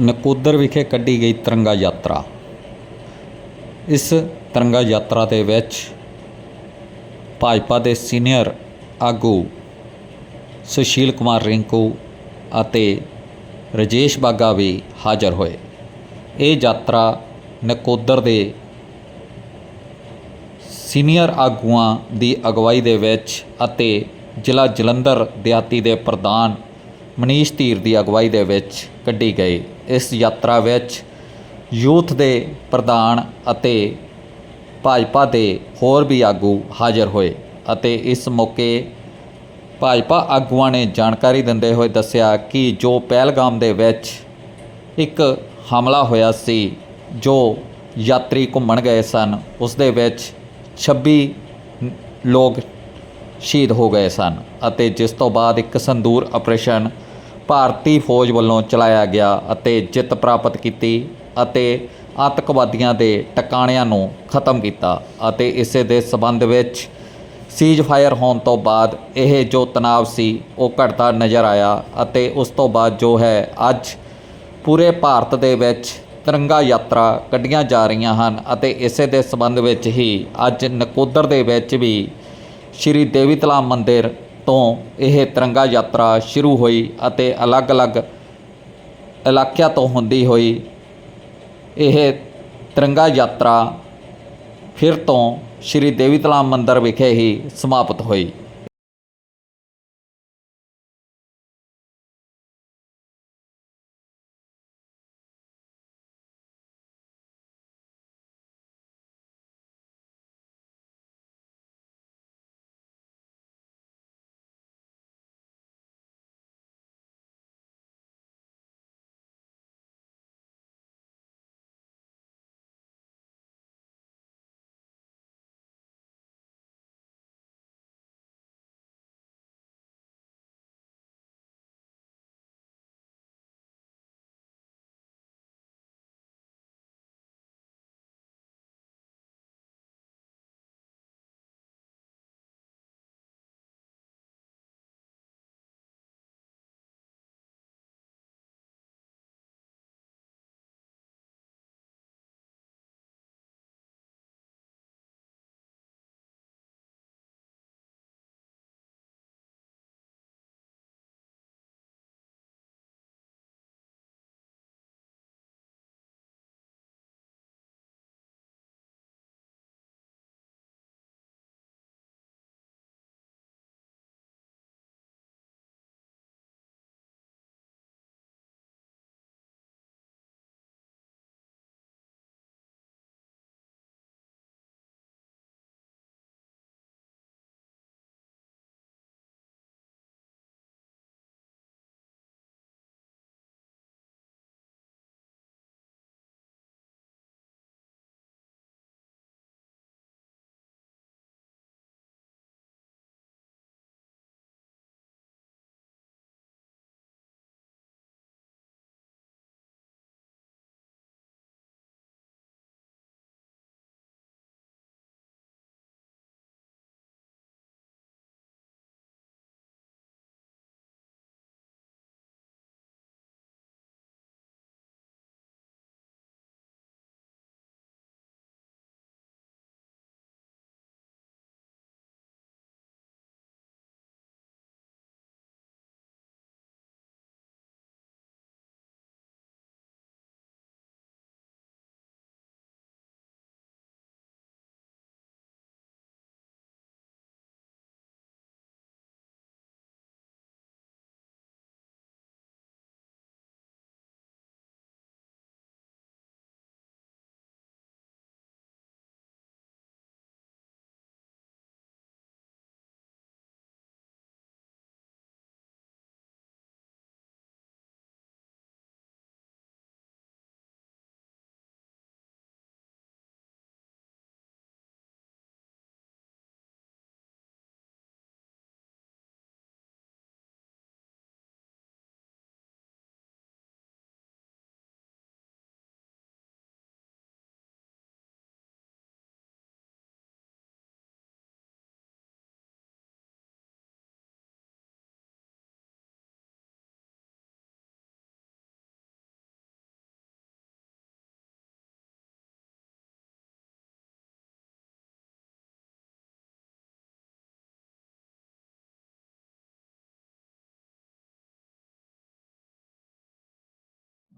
ਨਕੋਦਰ ਵਿਖੇ ਕੱਢੀ ਗਈ ਤਿਰੰਗਾ ਯਾਤਰਾ। ਇਸ ਤਿਰੰਗਾ ਯਾਤਰਾ ਦੇ ਵਿੱਚ ਭਾਜਪਾ ਦੇ ਸੀਨੀਅਰ ਆਗੂ ਸੁਸ਼ੀਲ ਕੁਮਾਰ ਰਿੰਕੂ ਅਤੇ ਰਜੇਸ਼ ਬਾਗਾ ਵੀ ਹਾਜ਼ਰ ਹੋਏ। ਇਹ ਯਾਤਰਾ ਨਕੋਦਰ ਦੇ ਸੀਨੀਅਰ ਆਗੂਆਂ ਦੀ ਅਗਵਾਈ ਦੇ ਵਿੱਚ ਅਤੇ ਜ਼ਿਲ੍ਹਾ ਜਲੰਧਰ ਦਿਹਾਤੀ ਦੇ ਪ੍ਰਧਾਨ ਮਨੀਸ਼ ਧੀਰ ਦੀ ਅਗਵਾਈ ਦੇ ਵਿੱਚ ਕੱਢੀ ਗਈ। ਇਸ ਯਾਤਰਾ ਵਿੱਚ ਯੂਥ ਦੇ ਪ੍ਰਧਾਨ ਅਤੇ ਭਾਜਪਾ ਦੇ ਹੋਰ ਵੀ ਆਗੂ ਹਾਜ਼ਰ ਹੋਏ ਅਤੇ ਇਸ ਮੌਕੇ ਭਾਜਪਾ ਆਗੂਆਂ ਨੇ ਜਾਣਕਾਰੀ ਦਿੰਦੇ ਹੋਏ ਦੱਸਿਆ ਕਿ ਜੋ ਪਹਿਲਗਾਮ ਦੇ ਵਿੱਚ ਇੱਕ ਹਮਲਾ ਹੋਇਆ ਸੀ, ਜੋ ਯਾਤਰੀ ਘੁੰਮਣ ਗਏ ਸਨ, ਉਸ ਦੇ ਵਿੱਚ 26 ਲੋਕ ਸ਼ਹੀਦ ਹੋ ਗਏ ਸਨ ਅਤੇ ਜਿਸ ਤੋਂ ਬਾਅਦ ਇੱਕ ਸੰਦੂਰ ਆਪਰੇਸ਼ਨ ਭਾਰਤੀ ਫੌਜ ਵੱਲੋਂ ਚਲਾਇਆ ਗਿਆ ਅਤੇ ਜਿੱਤ ਪ੍ਰਾਪਤ ਕੀਤੀ ਅਤੇ ਆਤੰਕਵਾਦੀਆਂ ਦੇ ਟਿਕਾਣਿਆਂ ਨੂੰ ਖਤਮ ਕੀਤਾ ਅਤੇ ਇਸੇ ਦੇ ਸਬੰਧ ਵਿੱਚ ਸੀਜ਼ ਫਾਇਰ ਹੋਣ ਤੋਂ ਬਾਅਦ ਇਹ ਜੋ ਤਣਾਅ ਸੀ, ਉਹ ਘਟਦਾ ਨਜ਼ਰ ਆਇਆ ਅਤੇ ਉਸ ਤੋਂ ਬਾਅਦ ਜੋ ਹੈ, ਅੱਜ ਪੂਰੇ ਭਾਰਤ ਦੇ ਵਿੱਚ ਤਿਰੰਗਾ ਯਾਤਰਾ ਕੱਢੀਆਂ ਜਾ ਰਹੀਆਂ ਹਨ ਅਤੇ ਇਸੇ ਦੇ ਸਬੰਧ ਵਿੱਚ ਹੀ ਅੱਜ ਨਕੋਦਰ ਦੇ ਵਿੱਚ ਵੀ ਸ਼੍ਰੀ ਦੇਵੀ ਤਲਾਬ ਮੰਦਿਰ ਤੋਂ ਇਹ ਤਿਰੰਗਾ ਯਾਤਰਾ ਸ਼ੁਰੂ ਹੋਈ ਅਤੇ ਅਲੱਗ-ਅਲੱਗ ਇਲਾਕਿਆਂ ਤੋਂ ਹੁੰਦੀ ਹੋਈ ਇਹ ਤਿਰੰਗਾ ਯਾਤਰਾ ਫਿਰ ਤੋਂ ਸ਼੍ਰੀ ਦੇਵੀ ਤਲਾਮ ਮੰਦਿਰ ਵਿਖੇ ਹੀ ਸਮਾਪਤ ਹੋਈ।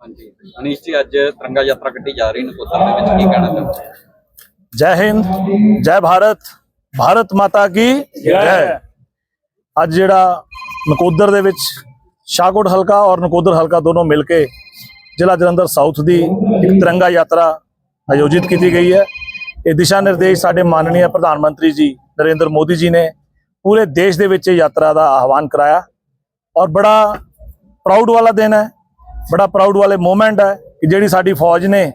ਹਾਂਜੀ। ਅਨੀਸ਼ ਜੀ ਅੱਜ ਤਿਰੰਗਾ ਯਾਤਰਾ ਕੱਢੀ ਜਾ ਰਹੀ ਨਕੋਦਰ ਦੇ ਵਿੱਚ ਕੀ ਕਹਿਣਾ ਚਾਹੁੰਦੇ ਹੋ ਜੈ ਹਿੰਦ ਜੈ ਭਾਰਤ ਭਾਰਤ ਮਾਤਾ ਕੀ ਜੈ। ਅੱਜ ਜਿਹੜਾ ਨਕੋਦਰ ਦੇ ਵਿੱਚ ਸ਼ਾਹਕੋਟ ਹਲਕਾ ਔਰ ਨਕੋਦਰ ਹਲਕਾ ਦੋਨੋਂ ਮਿਲ ਕੇ ਜ਼ਿਲ੍ਹਾ ਜਲੰਧਰ ਸਾਊਥ ਦੀ ਇੱਕ ਤਿਰੰਗਾ ਯਾਤਰਾ ਆਯੋਜਿਤ ਕੀਤੀ ਗਈ ਹੈ। ਇਹ ਦਿਸ਼ਾ ਨਿਰਦੇਸ਼ ਸਾਡੇ ਮਾਨਨੀय ਪ੍ਰਧਾਨ ਮੰਤਰੀ ਜੀ ਨਰਿੰਦਰ ਮੋਦੀ ਜੀ ਨੇ ਪੂਰੇ ਦੇਸ਼ ਦੇ ਵਿੱਚ ਇਹ ਯਾਤਰਾ ਦਾ ਆਹਵਾਨ ਕਰਾਇਆ ਔਰ ਬੜਾ ਪ੍ਰਾਊਡ ਵਾਲਾ ਦਿਨ ਹੈ। ਬੜਾ ਪ੍ਰਾਊਡ ਵਾਲੇ ਮੂਮੈਂਟ ਹੈ ਕਿ ਜਿਹੜੀ ਸਾਡੀ ਫੌਜ ਨੇ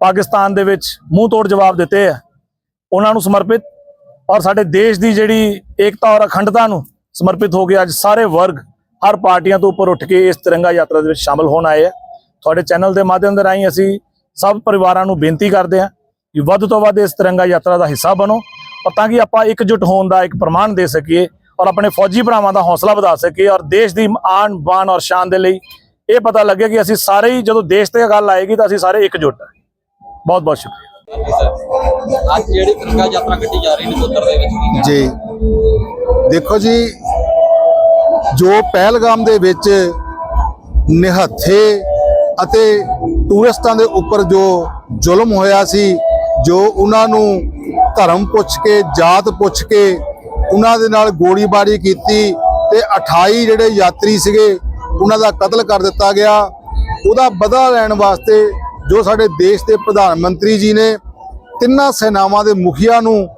ਪਾਕਿਸਤਾਨ ਦੇ ਵਿੱਚ ਮੂੰਹ ਤੋੜ ਜਵਾਬ ਦਿੱਤੇ ਆ। ਉਹਨਾਂ ਨੂੰ ਸਮਰਪਿਤ ਔਰ ਸਾਡੇ ਦੇਸ਼ ਦੀ ਜਿਹੜੀ ਏਕਤਾ ਔਰ ਅਖੰਡਤਾ ਨੂੰ ਸਮਰਪਿਤ ਹੋ ਕੇ ਅੱਜ ਸਾਰੇ ਵਰਗ ਹਰ ਪਾਰਟੀਆਂ ਤੋਂ ਉੱਪਰ ਉੱਠ ਕੇ ਇਸ ਤਿਰੰਗਾ ਯਾਤਰਾ ਦੇ ਵਿੱਚ ਸ਼ਾਮਲ ਹੋਣ ਆਏ ਆ। ਤੁਹਾਡੇ ਚੈਨਲ ਦੇ ਮਾਧਿਅਮ ਦੇ ਰਾਹੀਂ ਅਸੀਂ ਸਭ ਪਰਿਵਾਰਾਂ ਨੂੰ ਬੇਨਤੀ ਕਰਦੇ ਹਾਂ ਕਿ ਵੱਧ ਤੋਂ ਵੱਧ ਇਸ ਤਿਰੰਗਾ ਯਾਤਰਾ ਦਾ ਹਿੱਸਾ ਬਣੋ ਔਰ ਤਾਂ ਕਿ ਆਪਾਂ ਇਕਜੁੱਟ ਹੋਣ ਦਾ ਇੱਕ ਪ੍ਰਮਾਣ ਦੇ ਸਕੀਏ ਔਰ ਆਪਣੇ ਫੌਜੀ ਭਰਾਵਾਂ ਦਾ ਹੌਸਲਾ ਵਧਾ ਸਕੀਏ ਔਰ ਦੇਸ਼ ਦੀ ਆਨ ਬਾਨ ਔਰ ਸ਼ਾਨ ਦੇ ਲਈ ਇਹ ਪਤਾ ਲੱਗੇ ਕਿ ਅਸੀਂ ਸਾਰੇ ਹੀ ਜਦੋਂ ਦੇਸ਼ ਤੇ ਗੱਲ ਆਏਗੀ ਤਾਂ ਅਸੀਂ ਸਾਰੇ ਇਕਜੁੱਟ ਹਾਂ ਬਹੁਤ ਬਹੁਤ ਸ਼ੁਕਰੀਆ। ਅੱਜ ਜਿਹੜੀ ਤਿਰੰਗਾ ਯਾਤਰਾ ਕੱਢੀ ਜਾ ਰਹੀ ਨਕੋਦਰ ਦੇ ਵਿੱਚ ਜੀ। ਦੇਖੋ ਜੀ ਜੋ ਪਹਿਲਗਾਮ ਦੇ ਵਿੱਚ ਨਿਹੱਥੇ ਅਤੇ ਟੂਰਿਸਟਾਂ ਦੇ ਉੱਪਰ ਜੋ ਜ਼ੁਲਮ ਹੋਇਆ ਸੀ ਜੋ ਉਹਨਾਂ ਨੂੰ ਧਰਮ ਪੁੱਛ ਕੇ ਜਾਤ ਪੁੱਛ ਕੇ ਉਹਨਾਂ ਦੇ ਨਾਲ ਗੋਲੀਬਾਰੀ ਕੀਤੀ ਤੇ 28 ਜਿਹੜੇ ਯਾਤਰੀ ਸੀਗੇ ਉਹਨਾਂ ਦਾ ਕਤਲ ਕਰ ਦਿੱਤਾ ਗਿਆ। ਉਹਦਾ ਬਦਲਾ ਲੈਣ ਵਾਸਤੇ ਜੋ ਸਾਡੇ ਦੇਸ਼ ਦੇ ਪ੍ਰਧਾਨ ਮੰਤਰੀ ਜੀ ਨੇ ਤਿੰਨਾਂ ਸੈਨਾਵਾਂ ਦੇ ਮੁਖੀਆਂ ਨੂੰ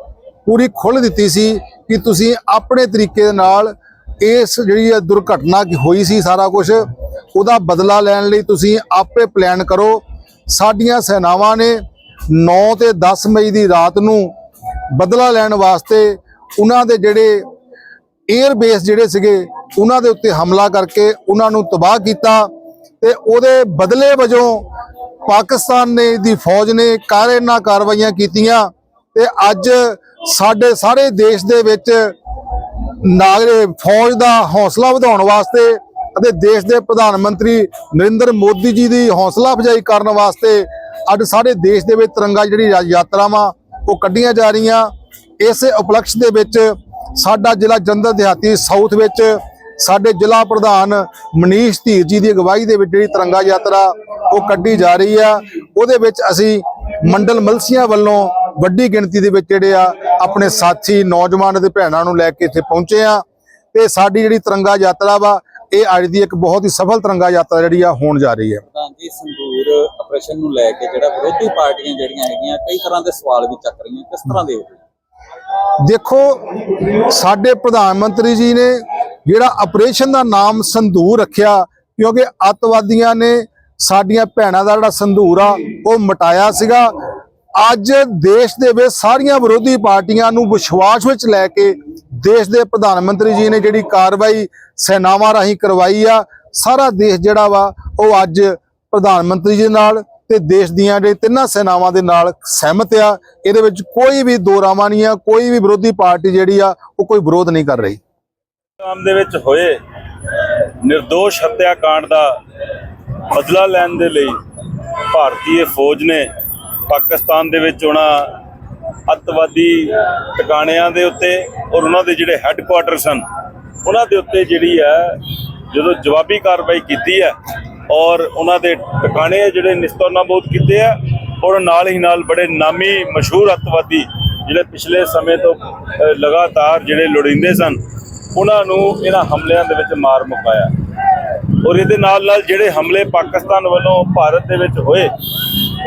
ਪੂਰੀ ਖੁੱਲ੍ਹ ਦਿੱਤੀ ਸੀ ਕਿ ਤੁਸੀਂ ਆਪਣੇ ਤਰੀਕੇ ਦੇ ਨਾਲ ਇਸ ਜਿਹੜੀ ਇਹ ਦੁਰਘਟਨਾ ਕੀ ਹੋਈ ਸੀ ਸਾਰਾ ਕੁਝ ਉਹਦਾ ਬਦਲਾ ਲੈਣ ਲਈ ਤੁਸੀਂ ਆਪੇ ਪਲਾਨ ਕਰੋ। ਸਾਡੀਆਂ ਸੈਨਾਵਾਂ ਨੇ 9 ਤੇ 10 ਮਈ ਦੀ ਰਾਤ ਨੂੰ ਬਦਲਾ ਲੈਣ ਵਾਸਤੇ ਉਹਨਾਂ ਦੇ ਜਿਹੜੇ 에ਅਰ ਬੇਸ ਜਿਹੜੇ ਸੀਗੇ, ਉਹਨਾਂ ਦੇ ਉੱਤੇ ਹਮਲਾ ਕਰਕੇ ਉਹਨਾਂ ਨੂੰ ਤਬਾਹ ਕੀਤਾ ਤੇ ਉਹਦੇ ਬਦਲੇ ਵਜੋਂ ਪਾਕਿਸਤਾਨ ਨੇ ਦੀ ਫੌਜ ਨੇ ਕਾਰੇ ਨਾ ਕਾਰਵਾਈਆਂ ਕੀਤੀਆਂ ਤੇ ਅੱਜ ਸਾਡੇ ਸਾਰੇ ਦੇਸ਼ ਦੇ ਵਿੱਚ ਨਾਗਰੇ ਫੌਜ ਦਾ ਹੌਸਲਾ ਵਧਾਉਣ ਵਾਸਤੇ ਅਤੇ ਦੇਸ਼ ਦੇ ਪ੍ਰਧਾਨ ਮੰਤਰੀ ਨਰਿੰਦਰ ਮੋਦੀ ਜੀ ਦੀ ਹੌਸਲਾ ਅਫਜ਼ਾਈ ਕਰਨ ਵਾਸਤੇ ਅੱਜ ਸਾਰੇ ਦੇਸ਼ ਦੇ ਵਿੱਚ ਤਿਰੰਗਾ ਜਿਹੜੀ ਯਾਤਰਾਵਾਂ ਉਹ ਕੱਢੀਆਂ ਜਾ ਰਹੀਆਂ। ਇਸੇ ਉਪਲਕਸ਼ ਦੇ ਵਿੱਚ ਸਾਡਾ ਜ਼ਿਲ੍ਹਾ ਜਲੰਧਰ ਦਿਹਾਤੀ ਸਾਊਥ ਵਿੱਚ ਸਾਡੇ ਜ਼ਿਲ੍ਹਾ ਪ੍ਰਧਾਨ ਮਨੀਸ਼ ਧੀਰ ਜੀ ਦੀ ਅਗਵਾਈ ਦੇ ਵਿੱਚ ਜਿਹੜੀ ਤਿਰੰਗਾ ਯਾਤਰਾ ਉਹ ਕੱਢੀ ਜਾ ਰਹੀ ਆ। ਉਹਦੇ ਵਿੱਚ ਅਸੀਂ ਮੰਡਲ ਮਲਸੀਆਂ ਵੱਲੋਂ ਵੱਡੀ ਗਿਣਤੀ ਦੇ ਵਿੱਚ ਜਿਹੜੇ ਆ ਆਪਣੇ ਸਾਥੀ, ਨੌਜਵਾਨ ਅਤੇ ਭੈਣਾਂ ਨੂੰ ਲੈ ਕੇ ਇੱਥੇ ਪਹੁੰਚੇ ਆ। ਤੇ ਸਾਡੀ ਜਿਹੜੀ ਤਿਰੰਗਾ ਯਾਤਰਾ ਵਾ, ਇਹ ਅੱਜ ਦੀ ਇੱਕ ਬਹੁਤ ਹੀ ਸਫਲ ਤਿਰੰਗਾ ਯਾਤਰਾ ਜਿਹੜੀ ਆ ਹੋਣ ਜਾ ਰਹੀ ਹੈ ਜੀ ਸੰਦੂਰ ਆਪਰੇਸ਼ਨ ਨੂੰ ਲੈ ਕੇ ਜਿਹੜਾ ਵਿਰੋਧੀ ਪਾਰਟੀਆਂ ਜਿਹੜੀਆਂ ਹੈਗੀਆਂ, ਕਈ ਤਰ੍ਹਾਂ ਦੇ ਸਵਾਲ ਵੀ ਚੱਕ ਰਹੀਆਂ, ਕਿਸ ਤਰ੍ਹਾਂ ਦੇ ਦੇਖੋ, ਸਾਡੇ ਪ੍ਰਧਾਨ ਮੰਤਰੀ ਜੀ ਨੇ ਜਿਹੜਾ ਆਪਰੇਸ਼ਨ ਦਾ ਨਾਮ ਸੰਧੂਰ ਰੱਖਿਆ, ਕਿਉਂਕਿ ਅੱਤਵਾਦੀਆਂ ਨੇ ਸਾਡੀਆਂ ਭੈਣਾਂ ਦਾ ਜਿਹੜਾ ਸੰਧੂਰ ਆ, ਉਹ ਮਟਾਇਆ ਸੀਗਾ। ਅੱਜ ਦੇਸ਼ ਦੇ ਵਿੱਚ ਸਾਰੀਆਂ ਵਿਰੋਧੀ ਪਾਰਟੀਆਂ ਨੂੰ ਵਿਸ਼ਵਾਸ ਵਿੱਚ ਲੈ ਕੇ ਦੇਸ਼ ਦੇ ਪ੍ਰਧਾਨ ਮੰਤਰੀ ਜੀ ਨੇ ਜਿਹੜੀ ਕਾਰਵਾਈ ਸੈਨਾਵਾਂ ਰਾਹੀਂ ਕਰਵਾਈ ਆ, ਸਾਰਾ ਦੇਸ਼ ਜਿਹੜਾ ਵਾ, ਉਹ ਅੱਜ ਪ੍ਰਧਾਨ ਮੰਤਰੀ ਜੀ ਨਾਲ ਤੇ ਦੇਸ਼ ਦੀਆਂ ਜਿਹੜੇ ਤਿੰਨਾਂ ਸੈਨਾਵਾਂ ਦੇ ਨਾਲ ਸਹਿਮਤ ਆ, ਇਹਦੇ ਵਿੱਚ ਕੋਈ ਵੀ ਦੋ ਰਾਵਾਂ ਨਹੀਂ ਆ, ਕੋਈ ਵੀ ਵਿਰੋਧੀ ਪਾਰਟੀ ਜਿਹੜੀ ਆ, ਉਹ ਕੋਈ ਵਿਰੋਧ ਨਹੀਂ ਕਰ ਰਹੀ। ਆਮ ਦੇ ਵਿੱਚ ਹੋਏ નિર્ਦੋਸ਼ ਹੱਤਿਆਕਾਂਡ ਦਾ ਬਦਲਾ ਲੈਣ ਦੇ ਲਈ ਭਾਰਤੀ ਫੌਜ ਨੇ ਪਾਕਿਸਤਾਨ ਦੇ ਵਿੱਚ ਉਹਨਾਂ ਅੱਤਵਾਦੀ ਟਿਕਾਣਿਆਂ ਦੇ ਉੱਤੇ ਔਰ ਉਹਨਾਂ ਦੇ ਜਿਹੜੇ ਹੈੱਡਕੁਆਟਰ ਸਨ ਉਹਨਾਂ ਦੇ ਉੱਤੇ ਜਿਹੜੀ ਹੈ, ਜਦੋਂ ਜਵਾਬੀ ਕਾਰਵਾਈ ਕੀਤੀ ਹੈ ਔਰ ਉਹਨਾਂ ਦੇ ਟਿਕਾਣੇ ਜਿਹੜੇ ਨਿਸਤਰਨਾਬੂਦ ਕੀਤੇ ਆ, ਔਰ ਨਾਲ ਹੀ ਨਾਲ ਬੜੇ ਨਾਮੀ ਮਸ਼ਹੂਰ ਅੱਤਵਾਦੀ ਜਿਹੜੇ ਪਿਛਲੇ ਸਮੇਂ ਤੋਂ ਲਗਾਤਾਰ ਜਿਹੜੇ ਲੋੜੀਂਦੇ ਸਨ, ਉਹਨਾਂ ਨੂੰ ਇਹਨਾਂ ਹਮਲਿਆਂ ਦੇ ਵਿੱਚ ਮਾਰ ਮੁਕਾਇਆ। ਔਰ ਇਹਦੇ ਨਾਲ ਨਾਲ ਜਿਹੜੇ ਹਮਲੇ ਪਾਕਿਸਤਾਨ ਵੱਲੋਂ ਭਾਰਤ ਦੇ ਵਿੱਚ ਹੋਏ,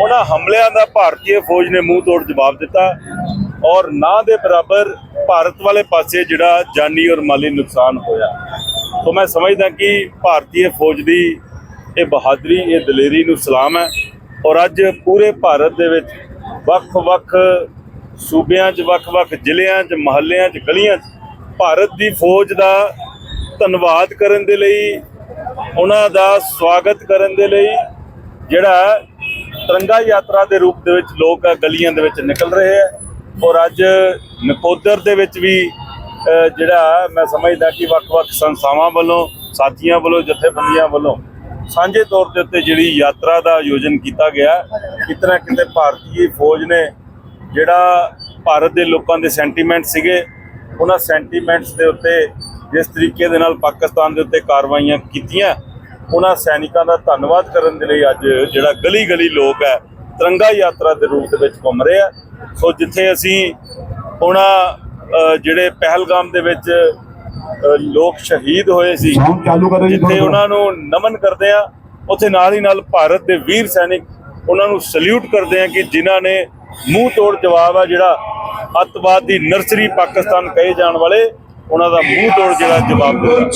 ਉਹਨਾਂ ਹਮਲਿਆਂ ਦਾ ਭਾਰਤੀ ਫੌਜ ਨੇ ਮੂੰਹ ਤੋੜ ਜਵਾਬ ਦਿੱਤਾ, ਔਰ ਨਾ ਦੇ ਬਰਾਬਰ ਭਾਰਤ ਵਾਲੇ ਪਾਸੇ ਜਿਹੜਾ ਜਾਨੀ ਔਰ ਮਾਲੀ ਨੁਕਸਾਨ ਹੋਇਆ। ਸੋ ਮੈਂ ਸਮਝਦਾ ਕਿ ਭਾਰਤੀ ਫੌਜ ਦੀ ਇਹ ਬਹਾਦਰੀ, ਇਹ ਦਲੇਰੀ ਨੂੰ ਸਲਾਮ ਹੈ ਔਰ ਅੱਜ ਪੂਰੇ ਭਾਰਤ ਦੇ ਵਿੱਚ ਵੱਖ-ਵੱਖ ਸੂਬਿਆਂ 'ਚ, ਵੱਖ-ਵੱਖ ਜ਼ਿਲ੍ਹਿਆਂ 'ਚ, ਮਹੱਲਿਆਂ 'ਚ, ਗਲੀਆਂ 'ਚ ਭਾਰਤ ਦੀ ਫੌਜ ਦਾ ਧੰਨਵਾਦ ਕਰਨ ਦੇ ਲਈ, ਉਹਨਾਂ ਦਾ ਸਵਾਗਤ ਕਰਨ ਦੇ ਲਈ ਜਿਹੜਾ ਤਿਰੰਗਾ ਯਾਤਰਾ ਦੇ ਰੂਪ ਦੇ ਵਿੱਚ ਲੋਕ ਗਲੀਆਂ ਦੇ ਵਿੱਚ ਨਿਕਲ ਰਹੇ ਆ ਔਰ ਅੱਜ ਨਕੋਦਰ ਦੇ ਵਿੱਚ ਵੀ ਜਿਹੜਾ ਮੈਂ ਸਮਝਦਾ ਕਿ ਵੱਖ-ਵੱਖ ਸੰਸਥਾਵਾਂ ਵੱਲੋਂ, ਸਾਥੀਆਂ ਵੱਲੋਂ, ਜਥੇਬੰਦੀਆਂ ਵੱਲੋਂ ਸਾਂਝੇ ਤੌਰ ਦੇ ਉੱਤੇ ਜਿਹੜੀ ਯਾਤਰਾ ਦਾ ਆਯੋਜਨ ਕੀਤਾ ਗਿਆ ਕਿਤਨਾ ਕਿਤੇ ਭਾਰਤੀ ਫੌਜ ਨੇ ਜਿਹੜਾ ਭਾਰਤ ਦੇ ਲੋਕਾਂ ਦੇ ਸੈਂਟੀਮੈਂਟ ਸੀਗੇ, ਉਹਨਾਂ ਸੈਂਟੀਮੈਂਟਸ ਦੇ ਉੱਤੇ ਜਿਸ ਤਰੀਕੇ ਦੇ ਨਾਲ ਪਾਕਿਸਤਾਨ ਦੇ ਉੱਤੇ ਕਾਰਵਾਈਆਂ ਕੀਤੀਆਂ, ਉਹਨਾਂ ਸੈਨਿਕਾਂ ਦਾ ਧੰਨਵਾਦ ਕਰਨ ਦੇ ਲਈ ਅੱਜ ਜਿਹੜਾ ਗਲੀ ਗਲੀ ਲੋਕ ਹੈ, ਤਿਰੰਗਾ ਯਾਤਰਾ ਦੇ ਰੂਪ ਦੇ ਵਿੱਚ ਘੁੰਮ ਰਹੇ ਆ। ਸੋ ਜਿੱਥੇ ਅਸੀਂ ਉਹਨਾਂ ਜਿਹੜੇ ਪਹਿਲਗਾਮ ਦੇ ਵਿੱਚ ਲੋਕ ਸ਼ਹੀਦ ਹੋਏ ਸੀ। ਜਿੱਥੇ ਉਹਨਾਂ ਨੂੰ ਨਮਨ ਕਰਦੇ ਆ ਉੱਥੇ ਨਾਲ ਹੀ ਨਾਲ ਭਾਰਤ ਦੇ ਵੀਰ ਸੈਨਿਕ ਉਹਨਾਂ ਨੂੰ ਸਲੂਟ ਕਰਦੇ ਆ ਕਿ ਜਿਨ੍ਹਾਂ ਨੇ ਮੂੰਹ ਤੋੜ ਜਵਾਬ ਆ ਜਿਹੜਾ ਅੱਤਵਾਦ ਦੀ ਨਰਸਰੀ ਪਾਕਿਸਤਾਨ ਕਹੇ ਜਾਣ ਵਾਲੇ ਉਹਨਾਂ ਦਾ ਮੂੰਹ ਤੋੜ ਜਿਹੜਾ ਜਵਾਬ ਦਿੱਤਾ